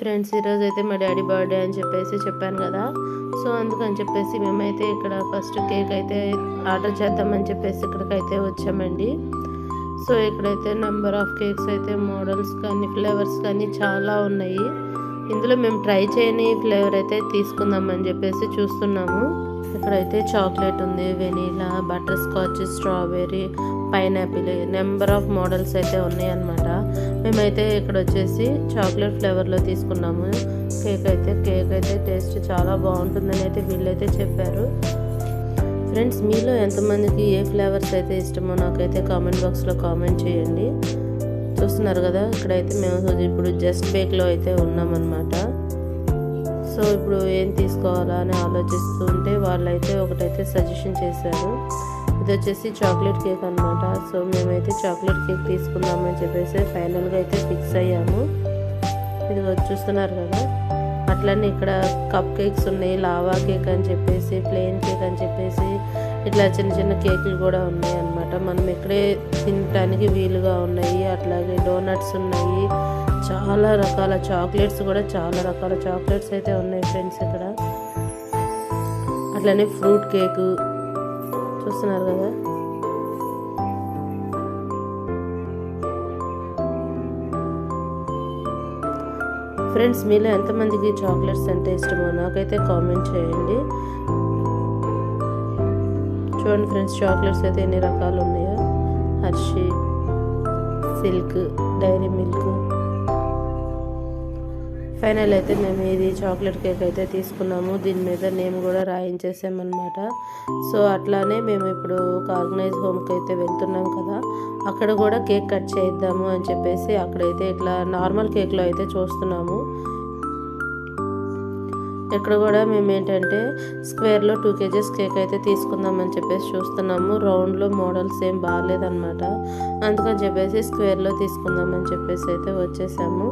Friends ఈరోజు అయితే మా డాడీ బర్త్డే అని చెప్పేసి చెప్పాను కదా. సో అందుకని చెప్పేసి మేమైతే ఇక్కడ ఫస్ట్ కేక్ అయితే ఆర్డర్ చేద్దామని చెప్పేసి ఇక్కడికైతే వచ్చామండి. సో ఇక్కడైతే నెంబర్ ఆఫ్ కేక్స్ అయితే మోడల్స్ కానీ ఫ్లేవర్స్ కానీ చాలా ఉన్నాయి. ఇందులో మేము ట్రై చేయని ఫ్లేవర్ అయితే తీసుకుందామని చెప్పేసి చూస్తున్నాము. ఇక్కడైతే చాక్లెట్ ఉంది vanilla butterscotch strawberry pineapple number of models అయితే ఉన్నాయి అన్నమాట మేమైతే ఇక్కడ వచ్చేసి చాక్లెట్ ఫ్లేవర్లో తీసుకున్నాము. కేక్ అయితే కేక్ అయితే టేస్ట్ చాలా బాగుంటుందని అయితే వీళ్ళైతే చెప్పారు. ఫ్రెండ్స్ మీలో ఎంతమందికి ఏ ఫ్లేవర్స్ అయితే ఇష్టమో నాకైతే కామెంట్ బాక్స్లో కామెంట్ చేయండి. చూస్తున్నారు కదా ఇక్కడైతే మేము ఇప్పుడు జస్ట్ బేక్లో అయితే ఉన్నామన్నమాట. సో ఇప్పుడు ఏం తీసుకోవాలా అని ఆలోచిస్తుంటే వాళ్ళైతే ఒకటైతే సజెషన్ చేశారు. ఇది వచ్చేసి చాక్లెట్ కేక్ అనమాట సో మేమైతే చాక్లెట్ కేక్ తీసుకుందామని చెప్పేసి ఫైనల్గా అయితే ఫిక్స్ అయ్యాము. ఇది చూస్తున్నారు కదా. అట్లనే ఇక్కడ కప్ కేక్స్ ఉన్నాయి లావా కేక్ అని చెప్పేసి ప్లెయిన్ కేక్ అని చెప్పేసి ఇట్లా చిన్న చిన్న కేకులు కూడా ఉన్నాయి అన్నమాట. మనం ఇక్కడే తినడానికి వీలుగా ఉన్నాయి. అట్లాగే డోనట్స్ ఉన్నాయి. చాలా రకాల చాక్లెట్స్ కూడా చాలా రకాల చాక్లెట్స్ అయితే ఉన్నాయి ఫ్రెండ్స్ ఇక్కడ. అట్లనే ఫ్రూట్ కేకు చూస్తున్నారు కదా. ఫ్రెండ్స్ మీలో ఎంతమందికి చాక్లెట్స్ అంటే ఇష్టమో నాకైతే కామెంట్ చేయండి. చూడండి ఫ్రెండ్స్ చాక్లెట్స్ అయితే ఎన్ని రకాలు ఉన్నాయో. హర్షి సిల్క్ డైరీ మిల్క్ ఫైనల్ అయితే మేము ఇది చాక్లెట్ కేక్ అయితే తీసుకున్నాము. దీని మీద నేమ్ కూడా రాయించేసామన్నమాట. సో అట్లానే మేము ఇప్పుడు ఒక ఆర్గనైజ్ హోమ్కి అయితే వెళ్తున్నాం కదా. అక్కడ కూడా కేక్ కట్ చేద్దాము అని చెప్పేసి అక్కడైతే ఇట్లా నార్మల్ కేక్లో అయితే చూస్తున్నాము. ఇక్కడ కూడా మేము ఏంటంటే స్క్వేర్లో టూ కేజెస్ కేక్ అయితే తీసుకుందామని చెప్పేసి చూస్తున్నాము. రౌండ్లో మోడల్స్ ఏం బాగాలేదన్నమాట. అందుకని చెప్పేసి స్క్వేర్లో తీసుకుందామని చెప్పేసి అయితే వచ్చేసాము.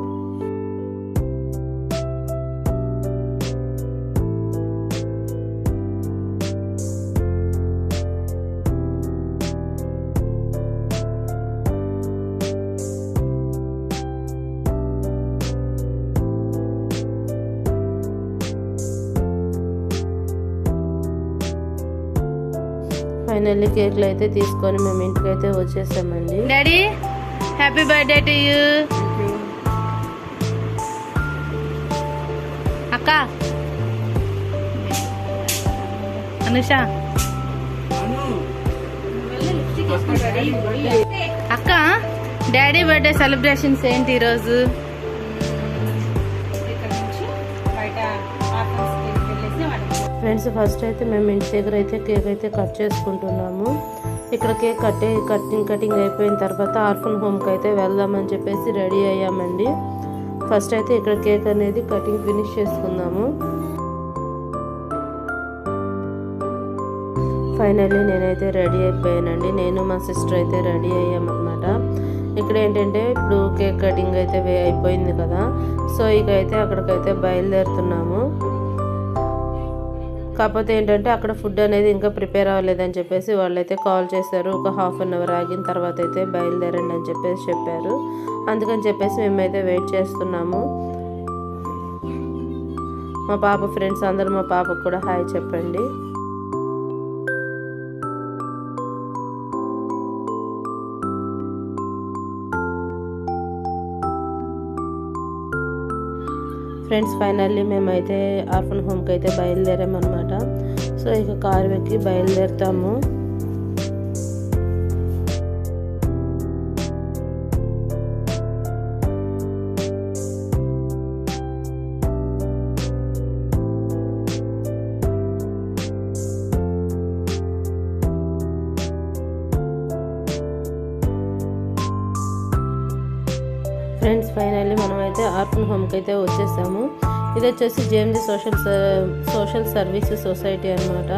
నెల్లి కేకులు అయితే తీసుకొని మేము ఇంటికి అయితే వచ్చేసామండి. Daddy happy birthday to you అక్క. అనుష. అక్క డాడీ బర్త్డే సెలబ్రేషన్స్ ఏంటి ఈరోజు? ఫ్రెండ్స్ ఫస్ట్ అయితే మేము ఇంటి దగ్గర అయితే కేక్ అయితే కట్ చేసుకుంటున్నాము. ఇక్కడ కేక్ కట్టే కటింగ్ కటింగ్ అయిపోయిన తర్వాత ఆర్ఫన్ హోమ్కి అయితే వెళ్దామని చెప్పేసి రెడీ అయ్యామండి. ఫస్ట్ అయితే ఇక్కడ కేక్ అనేది కటింగ్ ఫినిష్ చేసుకుందాము. ఫైనల్లీ నేనైతే రెడీ అయిపోయానండి. నేను మా సిస్టర్ అయితే రెడీ అయ్యామన్నమాట. ఇక్కడ ఏంటంటే ఇప్పుడు కేక్ కటింగ్ అయితే వే- అయిపోయింది కదా. సో ఇక అయితే అక్కడికైతే బయలుదేరుతున్నాము. కాకపోతే ఏంటంటే అక్కడ ఫుడ్ అనేది ఇంకా ప్రిపేర్ అవ్వలేదని చెప్పేసి వాళ్ళైతే కాల్ చేశారు. ఒక హాఫ్ అన్ అవర్ ఆగిన తర్వాత అయితే బయలుదేరండి అని చెప్పేసి చెప్పారు. అందుకని చెప్పేసి మేమైతే వెయిట్ చేస్తున్నాము. మా పాప ఫ్రెండ్స్ అందరూ మా పాపకు కూడా హాయ్ చెప్పండి. ఫ్రెండ్స్ ఫైనల్లీ మేమైతే ఆర్ఫన్ హోమ్కి అయితే బయలుదేరామన్నమాట. సో ఇక కారు ఎక్కి బయలుదేరుతాము. ఆర్ఫన్ హోమ్కి అయితే వచ్చేసాము. ఇది వచ్చేసి JMG social social services society అనమాట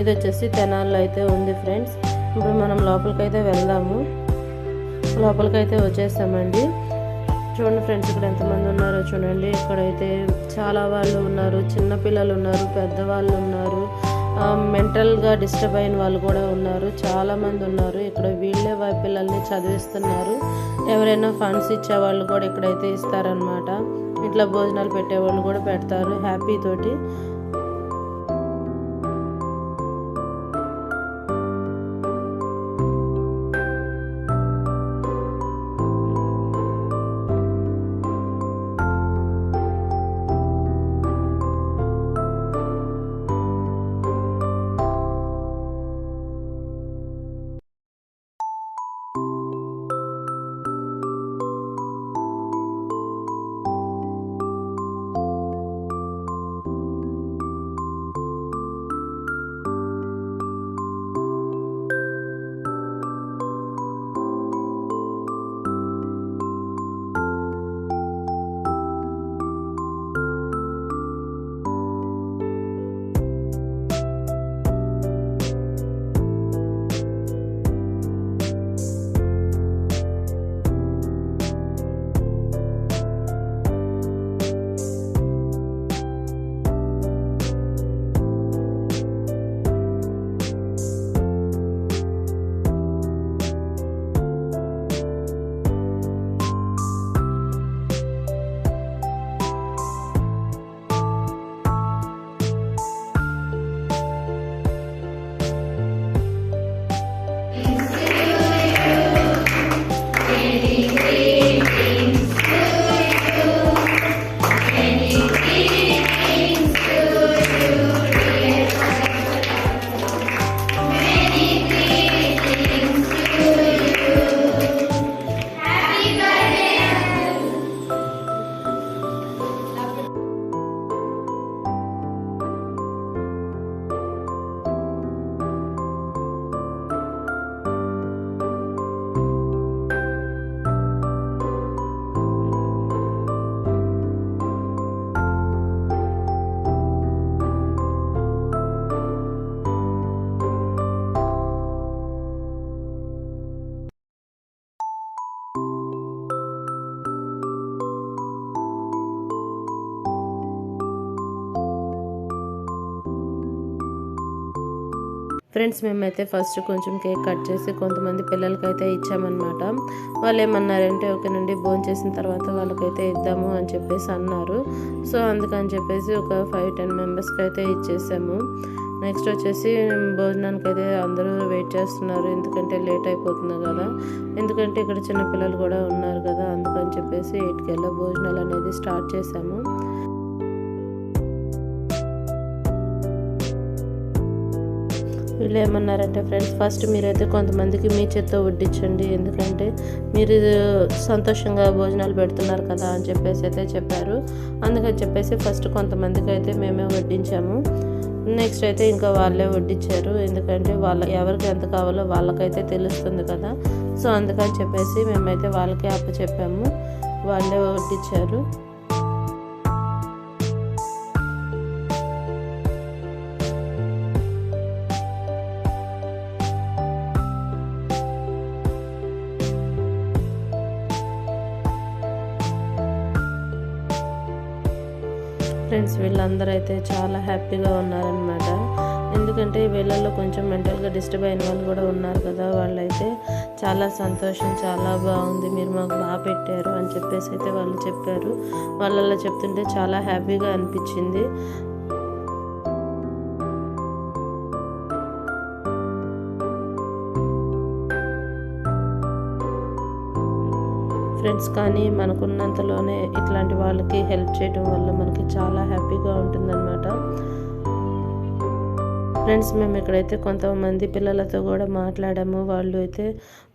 ఇది వచ్చేసి తెనాల్లో అయితే ఉంది ఫ్రెండ్స్. ఇప్పుడు మనం లోపలికి అయితే వెళ్దాము. లోపలికి అయితే వచ్చేసామండి. చూడండి ఫ్రెండ్స్ ఇక్కడ ఎంతమంది ఉన్నారో చూడండి. ఇక్కడైతే చాలా వాళ్ళు ఉన్నారు. చిన్న పిల్లలు ఉన్నారు పెద్దవాళ్ళు ఉన్నారు. మెంటల్గా డిస్టర్బ్ అయిన వాళ్ళు కూడా ఉన్నారు. చాలామంది ఉన్నారు. ఇక్కడ వీళ్ళే వాళ్ళ పిల్లల్ని చదివిస్తున్నారు. ఎవరైనా ఫండ్స్ ఇచ్చే వాళ్ళు కూడా ఇక్కడైతే ఇస్తారనమాట ఇట్లా భోజనాలు పెట్టేవాళ్ళు కూడా పెడతారు. హ్యాపీ తోటి. ఫ్రెండ్స్ మేమైతే ఫస్ట్ కొంచెం కేక్ కట్ చేసి కొంతమంది పిల్లలకైతే ఇచ్చామన్నమాట. వాళ్ళు ఏమన్నారంటే ఓకేనండి భోజనం చేసిన తర్వాత వాళ్ళకైతే ఇద్దాము అని చెప్పేసి అన్నారు. సో అందుకని చెప్పేసి ఒక ఫైవ్ టెన్ మెంబర్స్కి అయితే ఇచ్చేసాము. నెక్స్ట్ వచ్చేసి భోజనానికి అయితే అందరూ వెయిట్ చేస్తున్నారు. ఎందుకంటే లేట్ అయిపోతుంది కదా. ఎందుకంటే ఇక్కడ చిన్న పిల్లలు కూడా ఉన్నారు కదా. అందుకని చెప్పేసి ఎయిట్కెళ్ళ భోజనాలు అనేది స్టార్ట్ చేసాము. వీళ్ళు ఏమన్నారంటే ఫ్రెండ్స్ ఫస్ట్ మీరైతే కొంతమందికి మీ చేత్తో వడ్డించండి ఎందుకంటే మీరు సంతోషంగా భోజనాలు పెడుతున్నారు కదా అని చెప్పేసి అయితే చెప్పారు. అందుకని చెప్పేసి ఫస్ట్ కొంతమందికి అయితే మేమే వడ్డించాము. నెక్స్ట్ అయితే ఇంకా వాళ్ళే వడ్డించారు ఎందుకంటే వాళ్ళ ఎవరికి ఎంత కావాలో వాళ్ళకైతే తెలుస్తుంది కదా. సో అందుకని చెప్పేసి మేమైతే వాళ్ళకే అప్పచెప్పాము. వాళ్ళే వడ్డించారు ఫ్రెండ్స్ వీళ్ళందరూ అయితే చాలా హ్యాపీగా ఉన్నారనమాట ఎందుకంటే వీళ్ళల్లో కొంచెం మెంటల్గా డిస్టర్బ్ అయిన వాళ్ళు కూడా ఉన్నారు కదా. వాళ్ళైతే చాలా సంతోషం చాలా బాగుంది మీరు మాకు బాగా పెట్టారు అని చెప్పేసి అయితే వాళ్ళు చెప్పారు. వాళ్ళల్లో చెప్తుంటే చాలా హ్యాపీగా అనిపించింది. ఫ్రెండ్స్ కానీ మనకున్నంతలోనే ఇట్లాంటి వాళ్ళకి హెల్ప్ చేయడం వల్ల మనకి చాలా హ్యాపీగా ఉంటుందన్నమాట. ఫ్రెండ్స్ మేము ఇక్కడైతే కొంతమంది పిల్లలతో కూడా మాట్లాడాము. వాళ్ళు అయితే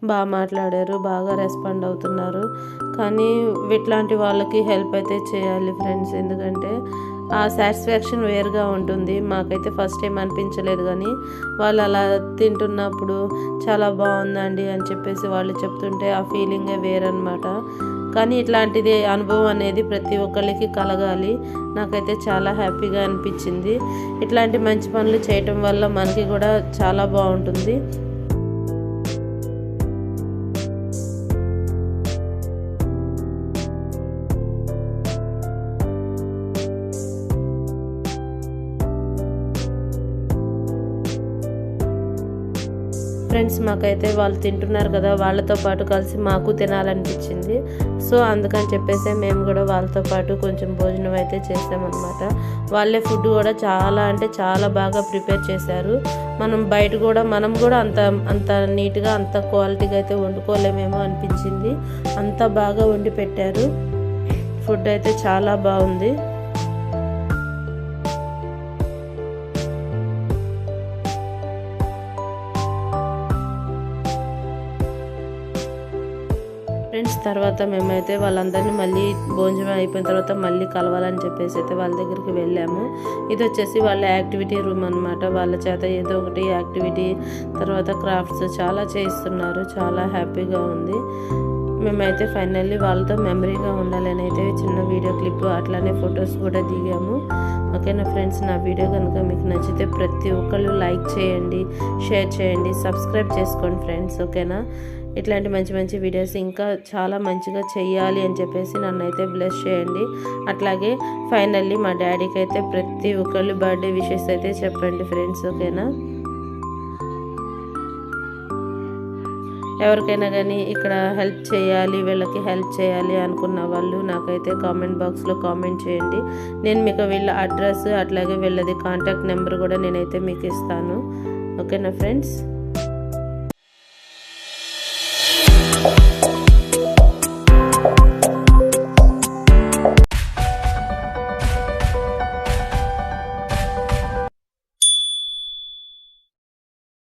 బాగా మాట్లాడారు బాగా రెస్పాండ్ అవుతున్నారు. కానీ ఇట్లాంటి వాళ్ళకి హెల్ప్ అయితే చేయాలి ఫ్రెండ్స్ ఎందుకంటే ఆ సాటిస్ఫాక్షన్ వేరుగా ఉంటుంది. మాకైతే ఫస్ట్ టైం అనిపించలేదు కానీ వాళ్ళు అలా తింటున్నప్పుడు చాలా బాగుందండి అని చెప్పేసి వాళ్ళు చెప్తుంటే ఆ ఫీలింగే వేరనమాట కానీ ఇట్లాంటిది అనుభవం అనేది ప్రతి ఒక్కరికి కలగాలి. నాకైతే చాలా హ్యాపీగా అనిపించింది. ఇట్లాంటి మంచి పనులు చేయటం వల్ల మనకి కూడా చాలా బాగుంటుంది. ఫ్రెండ్స్ మాకైతే వాళ్ళు తింటున్నారు కదా వాళ్ళతో పాటు కలిసి మాకు తినాలనిపించింది. సో అందుకని చెప్పేసి మేము కూడా వాళ్ళతో పాటు కొంచెం భోజనం అయితే చేసామన్నమాట. వాళ్ళే ఫుడ్ కూడా చాలా అంటే చాలా బాగా ప్రిపేర్ చేశారు. మనం బయట కూడా మనం కూడా అంత అంత నీట్గా అంత క్వాలిటీగా అయితే వండుకోలేమేమో అనిపించింది. అంత బాగా వండి పెట్టారు. ఫుడ్ అయితే చాలా బాగుంది. తర్వాత మేమైతే వాళ్ళందరినీ మళ్ళీ భోజనం అయిపోయిన తర్వాత మళ్ళీ కలవాలని చెప్పేసి అయితే వాళ్ళ దగ్గరికి వెళ్ళాము. ఇది వచ్చేసి వాళ్ళ యాక్టివిటీ రూమ్ అనమాట వాళ్ళ చేత ఏదో ఒకటి యాక్టివిటీ తర్వాత క్రాఫ్ట్స్ చాలా చేస్తున్నారు చాలా హ్యాపీగా ఉంది. మేమైతే ఫైనల్లీ వాళ్ళతో మెమరీగా ఉండాలని అయితే చిన్న వీడియో క్లిప్ అట్లానే ఫొటోస్ కూడా దిగాము. ఓకేనా ఫ్రెండ్స్ నా వీడియో కనుక మీకు నచ్చితే ప్రతి ఒక్కళ్ళు లైక్ చేయండి షేర్ చేయండి సబ్స్క్రైబ్ చేసుకోండి ఫ్రెండ్స్ ఓకేనా? ఇట్లాంటి మంచి మంచి వీడియోస్ ఇంకా చాలా మంచిగా చెయ్యాలి అని చెప్పేసి నన్ను అయితే బ్లెస్ చేయండి. అట్లాగే ఫైనల్లీ మా డాడీకి అయితే ప్రతి ఒక్కళ్ళు బర్త్డే విషెస్ అయితే చెప్పండి ఫ్రెండ్స్ ఓకేనా? ఎవరికైనా కానీ ఇక్కడ హెల్ప్ చేయాలి వీళ్ళకి హెల్ప్ చేయాలి అనుకున్న వాళ్ళు నాకైతే కామెంట్ బాక్స్లో కామెంట్ చేయండి. నేను మీకు వీళ్ళ అడ్రస్ అట్లాగే వీళ్ళది కాంటాక్ట్ నెంబర్ కూడా నేనైతే మీకు ఇస్తాను. ఓకేనా ఫ్రెండ్స్?